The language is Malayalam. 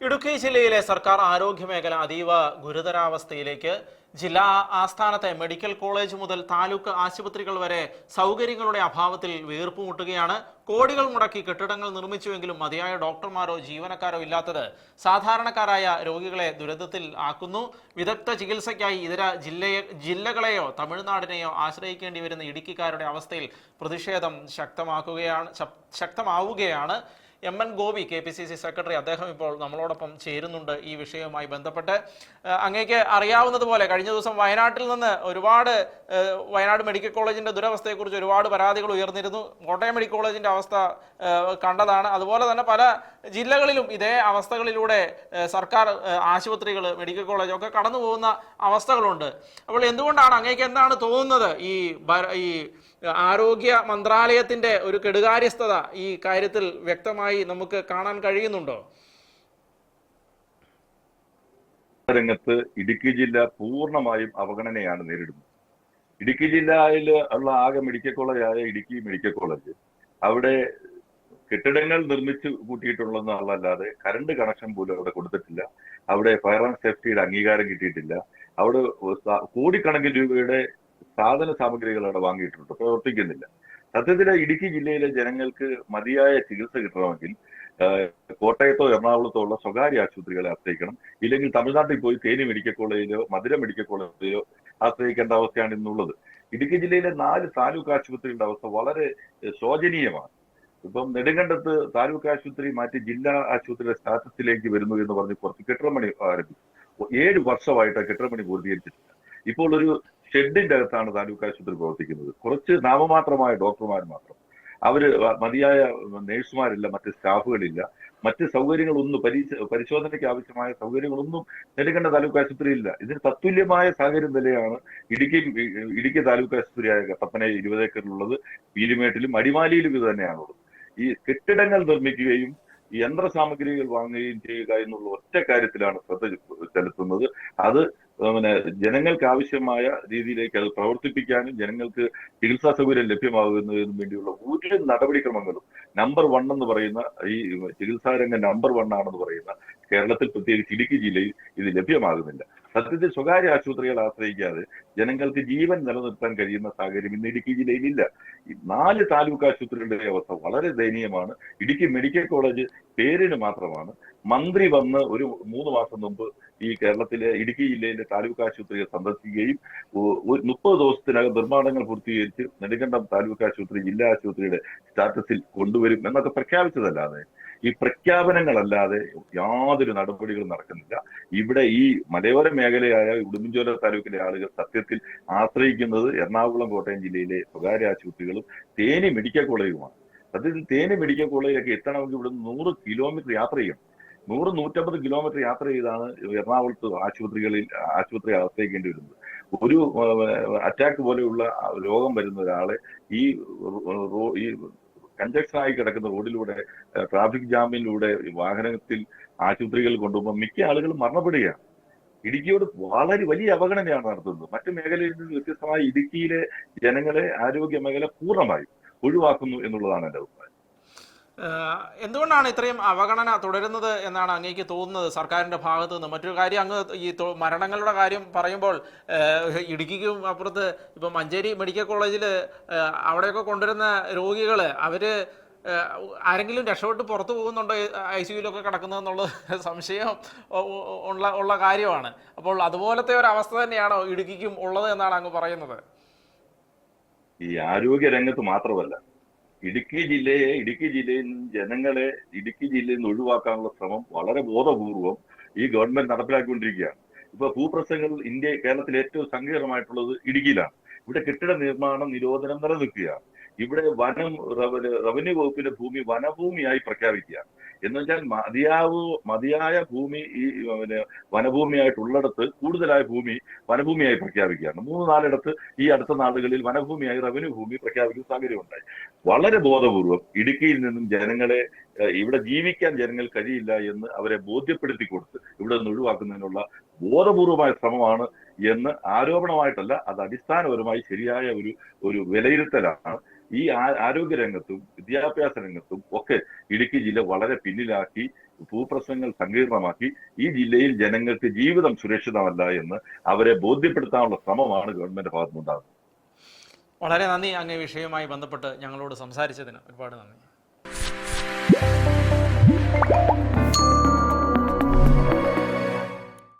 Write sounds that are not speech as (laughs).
ഇടുക്കി ജില്ലയിലെ സർക്കാർ ആരോഗ്യ മേഖല അതീവ ഗുരുതരാവസ്ഥയിലേക്ക്. ജില്ലാ ആസ്ഥാനത്തെ മെഡിക്കൽ കോളേജ് മുതൽ താലൂക്ക് ആശുപത്രികൾ വരെ സൗകര്യങ്ങളുടെ അഭാവത്തിൽ വീർപ്പുമുട്ടുകയാണ് കോടികൾ മുടക്കി കെട്ടിടങ്ങൾ നിർമ്മിച്ചുവെങ്കിലും മതിയായ ഡോക്ടർമാരോ ജീവനക്കാരോ ഇല്ലാത്തത് സാധാരണക്കാരായ രോഗികളെ ദുരിതത്തിൽ ആക്കുന്നു. വിദഗ്ധ ചികിത്സയ്ക്കായി ഇതര ജില്ലയെ ജില്ലകളെയോ തമിഴ്നാടിനെയോ ആശ്രയിക്കേണ്ടി വരുന്ന ഇടുക്കിക്കാരുടെ അവസ്ഥയിൽ പ്രതിഷേധം ശക്തമാക്കുകയാണ് ശക്തമാവുകയാണ്. M N Gopi K P C C secretary അദ്ദേഹം ഇപ്പോൾ നമ്മളോടൊപ്പം ചേരുന്നുണ്ട് ഈ വിഷയവുമായി ബന്ധപ്പെട്ട്. അങ്ങേക്ക് അറിയാവുന്നതുപോലെ കഴിഞ്ഞ ദിവസം വയനാട്ടിൽ നിന്ന് ഒരുപാട് വയനാട് മെഡിക്കൽ കോളേജിന്റെ ദുരവസ്ഥയെക്കുറിച്ച് ഒരുപാട് പരാതികൾ ഉയർന്നിരുന്നു. കോട്ടയം മെഡിക്കൽ കോളേജിന്റെ അവസ്ഥ കണ്ടതാണ്. അതുപോലെ തന്നെ പല ജില്ലകളിലും ഇതേ അവസ്ഥകളിലൂടെ സർക്കാർ ആശുപത്രികൾ മെഡിക്കൽ കോളേജ് ഒക്കെ കടന്നു പോകുന്ന അവസ്ഥകളുണ്ട്. അപ്പോൾ എന്തുകൊണ്ടാണ് അങ്ങേക്ക് എന്താണ് തോന്നുന്നത്? ഈ ഈ ആരോഗ്യ മന്ത്രാലയത്തിന്റെ ഒരു കെടുകാര്യസ്ഥത ഈ കാര്യത്തിൽ വ്യക്തമായി നമുക്ക് കാണാൻ കഴിയുന്നുണ്ടോ? രംഗത്ത് ഇടുക്കി ജില്ല പൂർണമായും അവഗണനയാണ് നേരിടുന്നത്. ഇടുക്കി ജില്ലയിൽ ഉള്ള ആകെ മെഡിക്കൽ കോളേജായ ഇടുക്കി മെഡിക്കൽ കോളേജ്. അവിടെ കെട്ടിടങ്ങൾ നിർമ്മിച്ച് കൂട്ടിയിട്ടുള്ളതല്ലാതെ കറണ്ട് കണക്ഷൻ പോലും അവിടെ കൊടുത്തിട്ടില്ല. അവിടെ ഫയർ ആൻഡ് സേഫ്റ്റിയുടെ അംഗീകാരം കിട്ടിയിട്ടില്ല. അവിടെ കോടിക്കണക്കിന് രൂപയുടെ സാധന സാമഗ്രികൾ അവിടെ വാങ്ങിയിട്ടുണ്ട്. പ്രവർത്തിക്കുന്നില്ല. സത്യത്തിൽ ഇടുക്കി ജില്ലയിലെ ജനങ്ങൾക്ക് മതിയായ ചികിത്സ കിട്ടണമെങ്കിൽ കോട്ടയത്തോ എറണാകുളത്തോ ഉള്ള സ്വകാര്യ ആശുപത്രികളെ ആശ്രയിക്കണം. ഇല്ലെങ്കിൽ തമിഴ്നാട്ടിൽ പോയി തേനി മെഡിക്കൽ കോളേജിലോ മധുര മെഡിക്കൽ കോളേജിലോ ആശ്രയിക്കേണ്ട അവസ്ഥയാണ് ഇന്നുള്ളത്. ഇടുക്കി ജില്ലയിലെ നാല് താലൂക്ക് ആശുപത്രികളുടെ അവസ്ഥ വളരെ ശോചനീയമാണ്. ഇപ്പം നെടുങ്കണ്ടത്ത് താലൂക്ക് ആശുപത്രി മാറ്റി ജില്ലാ ആശുപത്രിയുടെ സ്റ്റാറ്റസിലേക്ക് വരുന്നു എന്ന് പറഞ്ഞ് കുറച്ച് കെട്ടിടമണി ആരംഭിച്ചു. ഏഴ് വർഷമായിട്ട് കെട്ടിടമണി പൂർത്തീകരിച്ചിട്ടില്ല. ഇപ്പോൾ ഒരു ഷെഡിന്റെ അകത്താണ് താലൂക്ക് ആശുപത്രി പ്രവർത്തിക്കുന്നത്. കുറച്ച് നാമമാത്രമായ ഡോക്ടർമാർ മാത്രം. അവർ മതിയായ നേഴ്സുമാരില്ല മറ്റ് സ്റ്റാഫുകളില്ല. മറ്റ് സൗകര്യങ്ങളൊന്നും പരീക്ഷ പരിശോധനയ്ക്ക് ആവശ്യമായ സൗകര്യങ്ങളൊന്നും നെടുങ്കണ്ട താലൂക്ക് ആശുപത്രിയില്ല ഇതിന് തത്തുല്യമായ സാഹചര്യം തന്നെയാണ് ഇടുക്കി ഇടുക്കി താലൂക്ക് ആശുപത്രിയായ കട്ടപ്പന ഇരുപത് ഏക്കറിലുള്ളത് പീരുമേട്ടിലും അടിമാലിയിലും ഇത് തന്നെയാണുള്ളത്. ഈ കെട്ടിടങ്ങൾ നിർമ്മിക്കുകയും ഈ യന്ത്ര സാമഗ്രികൾ വാങ്ങുകയും ചെയ്യുക എന്നുള്ള ഒറ്റ കാര്യത്തിലാണ് ശ്രദ്ധ ചെലുത്തുന്നത്. അത് പിന്നെ ജനങ്ങൾക്ക് ആവശ്യമായ രീതിയിലേക്ക് അത് പ്രവർത്തിപ്പിക്കാനും ജനങ്ങൾക്ക് ചികിത്സാ സൗകര്യം ലഭ്യമാകുന്നതിനും വേണ്ടിയുള്ള ഒരു നടപടിക്രമങ്ങളും നമ്പർ വൺ എന്ന് പറയുന്ന ഈ ചികിത്സാ രംഗം നമ്പർ വൺ ആണെന്ന് പറയുന്ന കേരളത്തിൽ പ്രത്യേകിച്ച് ഇടുക്കി ജില്ലയിൽ ഇത് ലഭ്യമാകുന്നില്ല. സത്യത്തിൽ സ്വകാര്യ ആശുപത്രികളെ ആശ്രയിക്കാതെ ജനങ്ങൾക്ക് ജീവൻ നിലനിർത്താൻ കഴിയുന്ന സാഹചര്യം ഇന്ന് ഇടുക്കി ഈ നാല് താലൂക്ക് ആശുപത്രികളുടെ അവസ്ഥ വളരെ ദയനീയമാണ്. ഇടുക്കി മെഡിക്കൽ കോളേജ് പേരിന് മാത്രമാണ്. മന്ത്രി വന്ന് ഒരു മൂന്ന് മാസം മുമ്പ് ഈ കേരളത്തിലെ ഇടുക്കി ജില്ലയിലെ താലൂക്ക് ആശുപത്രിയെ സന്ദർശിക്കുകയും മുപ്പത് ദിവസത്തിനകം നിർമ്മാണങ്ങൾ പൂർത്തീകരിച്ച് നെടുങ്കണ്ടം താലൂക്ക് ആശുപത്രി ജില്ലാ ആശുപത്രിയുടെ സ്റ്റാറ്റസിൽ കൊണ്ടുവരും എന്നൊക്കെ പ്രഖ്യാപിച്ചതല്ലാതെ ഈ പ്രഖ്യാപനങ്ങളല്ലാതെ യാതൊരു നടപടികളും നടക്കുന്നില്ല. ഇവിടെ ഈ മലയോര മേഖലയായ ഉടുമ്പൻചോല താലൂക്കിലെ ആളുകൾ സത്യത്തിൽ ആശ്രയിക്കുന്നത് എറണാകുളം കോട്ടയം ജില്ലയിലെ സ്വകാര്യ ആശുപത്രികളും തേനി മെഡിക്കൽ കോളേജുമാണ്. സത്യത്തിൽ തേനി മെഡിക്കൽ കോളേജിലൊക്കെ എത്തണമെങ്കിൽ ഇവിടെ നൂറ് കിലോമീറ്റർ യാത്ര ചെയ്യണം. നൂറ് നൂറ്റമ്പത് കിലോമീറ്റർ യാത്ര ചെയ്താണ് എറണാകുളത്ത് ആശുപത്രികളിൽ ആശുപത്രി ആശ്രയിക്കേണ്ടി വരുന്നത്. ഒരു അറ്റാക്ക് പോലെയുള്ള രോഗം വരുന്ന ഒരാളെ ഈ റോ- ഈ കഞ്ചക്ഷനായി കിടക്കുന്ന റോഡിലൂടെ ട്രാഫിക് ജാമിലൂടെ വാഹനത്തിൽ ആശുപത്രികൾ കൊണ്ടുപോകുമ്പോൾ മിക്ക ആളുകളും മരണപ്പെടുകയാണ്. ഇടുക്കിയോട് വളരെ വലിയ അവഗണനയാണ് നടത്തുന്നത്. മറ്റു മേഖലയിൽ നിന്ന് വ്യത്യസ്തമായി ഇടുക്കിയിലെ ജനങ്ങളെ ആരോഗ്യ മേഖല പൂർണമായും ഒഴിവാക്കുന്നു എന്നുള്ളതാണ് ഏഹ് എന്തുകൊണ്ടാണ് ഇത്രയും അവഗണന തുടരുന്നത് എന്നാണ് അങ്ങേക്ക് തോന്നുന്നത്? സർക്കാരിന്റെ ഭാഗത്തു നിന്ന് മറ്റൊരു കാര്യം അങ്ങ് ഈ മരണങ്ങളുടെ കാര്യം പറയുമ്പോൾ ഇടുക്കിക്കും അപ്പുറത്ത് ഇപ്പം മഞ്ചേരി മെഡിക്കൽ കോളേജിൽ അവിടെയൊക്കെ കൊണ്ടുവരുന്ന രോഗികൾ അവർ ആരെങ്കിലും രക്ഷപ്പെട്ട് പുറത്തു പോകുന്നുണ്ടോ ഐ സിയുലൊക്കെ കിടക്കുന്നതെന്നുള്ളത് (laughs) സംശയം ഉള്ള ഉള്ള കാര്യമാണ്. അപ്പോൾ അതുപോലത്തെ ഒരു അവസ്ഥ തന്നെയാണോ ഇടുക്കിക്കും ഉള്ളത് എന്നാണ് അങ്ങ് പറയുന്നത്? ഈ ആരോഗ്യ രംഗത്ത് മാത്രമല്ല ഇടുക്കി ജില്ലയെ ഇടുക്കി ജില്ലയിൽ ജനങ്ങളെ ഇടുക്കി ജില്ലയിൽ നിന്ന് ഒഴിവാക്കാനുള്ള ശ്രമം വളരെ ബോധപൂർവം ഈ ഗവൺമെന്റ് നടപ്പിലാക്കിക്കൊണ്ടിരിക്കുകയാണ്. ഇപ്പൊ ഭൂപ്രശ്നങ്ങൾ ഇന്ത്യ കേരളത്തിൽ ഏറ്റവും സങ്കീർണമായിട്ടുള്ളത് ഇടുക്കിയിലാണ്. ഇവിടെ കെട്ടിട നിർമ്മാണം നിരോധനം നിലനിൽക്കുകയാണ്. ഇവിടെ വനം റവ- റവന്യൂ വകുപ്പിന്റെ ഭൂമി വനഭൂമിയായി പ്രഖ്യാപിക്കുകയാണ്. എന്ന് വെച്ചാൽ മതിയാവ് മതിയായ ഭൂമി ഈ പിന്നെ വനഭൂമിയായിട്ടുള്ളിടത്ത് കൂടുതലായ ഭൂമി വനഭൂമിയായി പ്രഖ്യാപിക്കുകയാണ്. മൂന്ന് നാലിടത്ത് ഈ അടുത്ത നാളുകളിൽ വനഭൂമിയായി റവന്യൂ ഭൂമി പ്രഖ്യാപിക്കുന്ന സാഹചര്യം ഉണ്ടായി വളരെ ബോധപൂർവം ഇടുക്കിയിൽ നിന്നും ജനങ്ങളെ ഇവിടെ ജീവിക്കാൻ ജനങ്ങൾ കഴിയില്ല എന്ന് അവരെ ബോധ്യപ്പെടുത്തി കൊടുത്ത് ഇവിടെ നിന്ന് ഒഴിവാക്കുന്നതിനുള്ള ബോധപൂർവമായ ശ്രമമാണ് എന്ന് ആരോപണമായിട്ടല്ല അത് അടിസ്ഥാനപരമായി ശരിയായ ഒരു ഒരു വിലയിരുത്തലാണ്. ഈ ആരോഗ്യ രംഗത്തും വിദ്യാഭ്യാസ രംഗത്തും ഒക്കെ ഇടുക്കി ജില്ല വളരെ പിന്നിലാക്കി ഭൂപ്രശ്നങ്ങൾ സങ്കീർണമാക്കി ഈ ജില്ലയിൽ ജനങ്ങൾക്ക് ജീവിതം സുരക്ഷിതമല്ല എന്ന് അവരെ ബോധ്യപ്പെടുത്താനുള്ള ശ്രമമാണ് ഗവൺമെന്റ് ഭാഗത്തുനിന്നുണ്ടാകുന്നത്. വളരെ നന്ദി അങ്ങ് വിഷയവുമായി ബന്ധപ്പെട്ട് ഞങ്ങളോട് സംസാരിച്ചതിന് ഒരുപാട് നന്ദി.